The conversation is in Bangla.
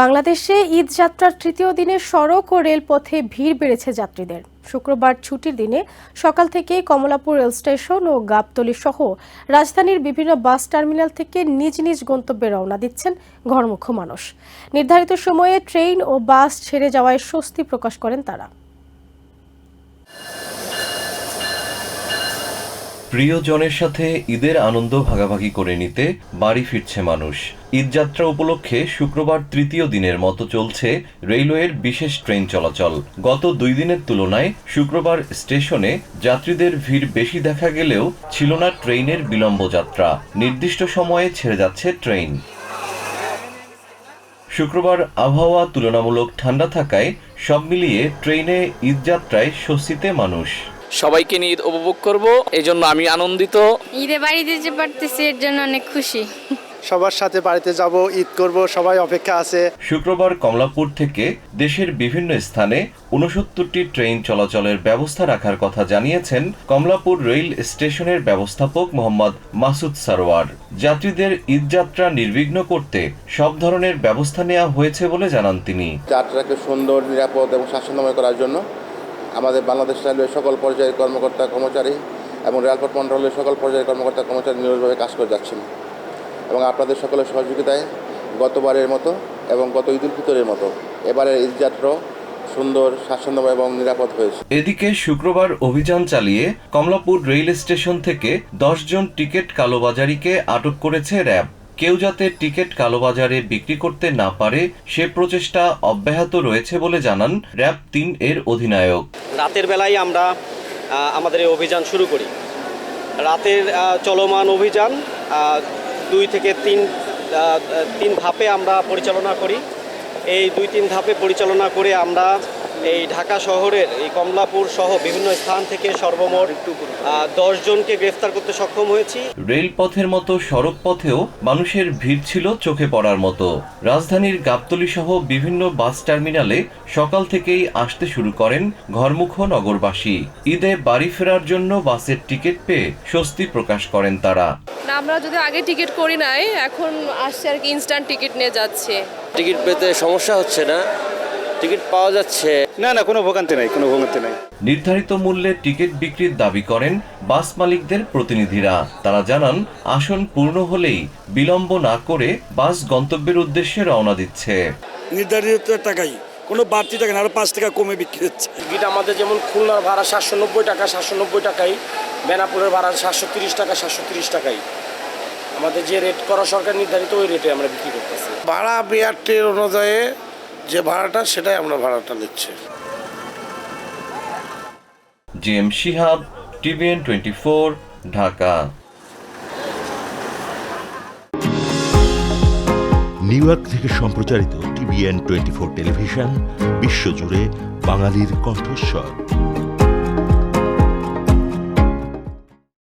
বাংলাদেশে ঈদ যাত্রার তৃতীয় দিনে সড়ক ও রেলপথে ভিড় বেড়েছে যাত্রীদের। শুক্রবার ছুটির দিনে সকাল থেকে কমলাপুর রেল স্টেশন ও গাবতলি সহ রাজধানীর বিভিন্ন বাস টার্মিনাল থেকে নিজ নিজ গন্তব্যে রওনা দিচ্ছেন ঘরমুখ মানুষ। নির্ধারিত সময়ে ট্রেন ও বাস ছেড়ে যাওয়ায় স্বস্তি প্রকাশ করেন তারা। প্রিয়জনের সাথে ঈদের আনন্দ ভাগাভাগি করে নিতে বাড়ি ফিরছে মানুষ। ঈদযাত্রা উপলক্ষে শুক্রবার তৃতীয় দিনের মতো চলছে রেলওয়ের বিশেষ ট্রেন চলাচল। গত দুই দিনের তুলনায় শুক্রবার স্টেশনে যাত্রীদের ভিড় বেশি দেখা গেলেও ছিল না ট্রেনের বিলম্ব যাত্রা। নির্দিষ্ট সময়ে ছেড়ে যাচ্ছে ট্রেন। শুক্রবার আবহাওয়া তুলনামূলক ঠান্ডা থাকায় সব মিলিয়ে ট্রেনে ঈদযাত্রায় স্বস্তিতে মানুষ। সবাইকে নিয়ে ঈদ উপভোগ করব। এই জন্য আমি আনন্দিত। ঈদে বাড়ি যেতে পারতেছি এর জন্য অনেক খুশি। সবার সাথে বাড়িতে যাব ঈদ করব সবাই অপেক্ষা আছে। শুক্রবার কমলাপুর থেকে দেশের বিভিন্ন স্থানে উনসত্তরটি ট্রেন চলাচলের ব্যবস্থা রাখার কথা জানিয়েছেন কমলাপুর রেল স্টেশনের ব্যবস্থাপক মোহাম্মদ মাসুদ সারোয়ার। যাত্রীদের ঈদযাত্রা নির্বিঘ্ন করতে সব ধরনের ব্যবস্থা নেওয়া হয়েছে বলে জানান তিনি। যাত্রাকে সুন্দর নিরাপদ এবং স্বাচ্ছন্দ্যময় করার জন্য আমাদের বাংলাদেশ রেলওয়ে সকল পর্যায়ের কর্মকর্তা, কর্মচারী এবং রেলপথ মন্ত্রণালয়ের সকল পর্যায়ের কর্মকর্তা, কর্মচারী নিরলভাবে কাজ করে যাচ্ছেন এবং আপনাদের সকলের সহযোগিতায় গতবারের মতো এবং গত ঈদ উল ফিতরের মতো এবারের ঈদযাত্রা সুন্দর, স্বাচ্ছন্দ্যময় এবং নিরাপদ হয়েছে। এদিকে শুক্রবার অভিযান চালিয়ে কমলাপুর রেল স্টেশন থেকে জন টিকিট কালোবাজারিকে আটক করেছে র্যাব। কেউ যাতে টিকিট কালোবাজারে বিক্রি করতে না পারে, সে প্রচেষ্টা অব্যাহত রয়েছে বলে জানান র্যাব তিন এর অধিনায়ক। রাতের বেলায় আমরা আমাদের এই অভিযান শুরু করি। রাতের চলমান অভিযান দুই থেকে তিন তিন ধাপে আমরা পরিচালনা করি। এই দুই, তিন ধাপে পরিচালনা করে আমরা এই ঢাকা শহরের এই কমলাপুর সহ বিভিন্ন স্থান থেকে সর্বমোট দশ জনকে গ্রেফতার করতে সক্ষম হয়েছি। রেলপথের মতো সড়ক পথেও মানুষের ভিড় ছিল চোখে পড়ার মতো। রাজধানীর গাবতলী সহ বিভিন্ন বাস টার্মিনালে সকাল থেকেই আসতে শুরু করেন ঘরমুখ নগরবাসী। ঈদে বাড়ি ফেরার জন্য বাসের টিকিট পেয়ে স্বস্তি প্রকাশ করেন তারা। আমরা যদি আগে টিকিট করি নাই এখন আসছে আর কি ইনস্ট্যান্ট টিকিট নিয়ে যাচ্ছে। টিকিট পেতে সমস্যা হচ্ছে না। টিকিট পাওয়া যাচ্ছে। না না কোনো ভোগান্তি নাই কোনো ভোগান্তি নাই। নির্ধারিত মূল্যে টিকিট বিক্রির দাবি করেন বাস মালিকদের প্রতিনিধিরা। তারা জানান আসন পূর্ণ হলেই বিলম্ব না করে বাস গন্তব্যের উদ্দেশ্যে রওনা দিচ্ছে। নির্ধারিত টাকাই কোনো বাড়তি টাকা না আরও পাঁচ টাকা কমে বিক্রি হচ্ছে। টিকিট আমাদের যেমন খুলনার ভাড়া সাতশো নব্বই টাকা সাতশো নব্বই টাকাই। বেনাপুরের ভাড়া সাতশো তিরিশ টাকা সাতশো তিরিশ টাকাই। আমাদের যে রেট করা সরকার নির্ধারিত ওই রেটে আমরা বিক্রি করতেছি। ভাড়া বিআরটির অনুযায়ী যে ভাড়াটা সেটাই আমরা ভাড়াটা নিচ্ছি। J M Shihab TVN twenty four Dhaka. New York থেকে সম্প্রচারিত টিভিএন টোয়েন্টি ফোর টেলিভিশন বিশ্বজুড়ে বাঙালির কণ্ঠস্বর।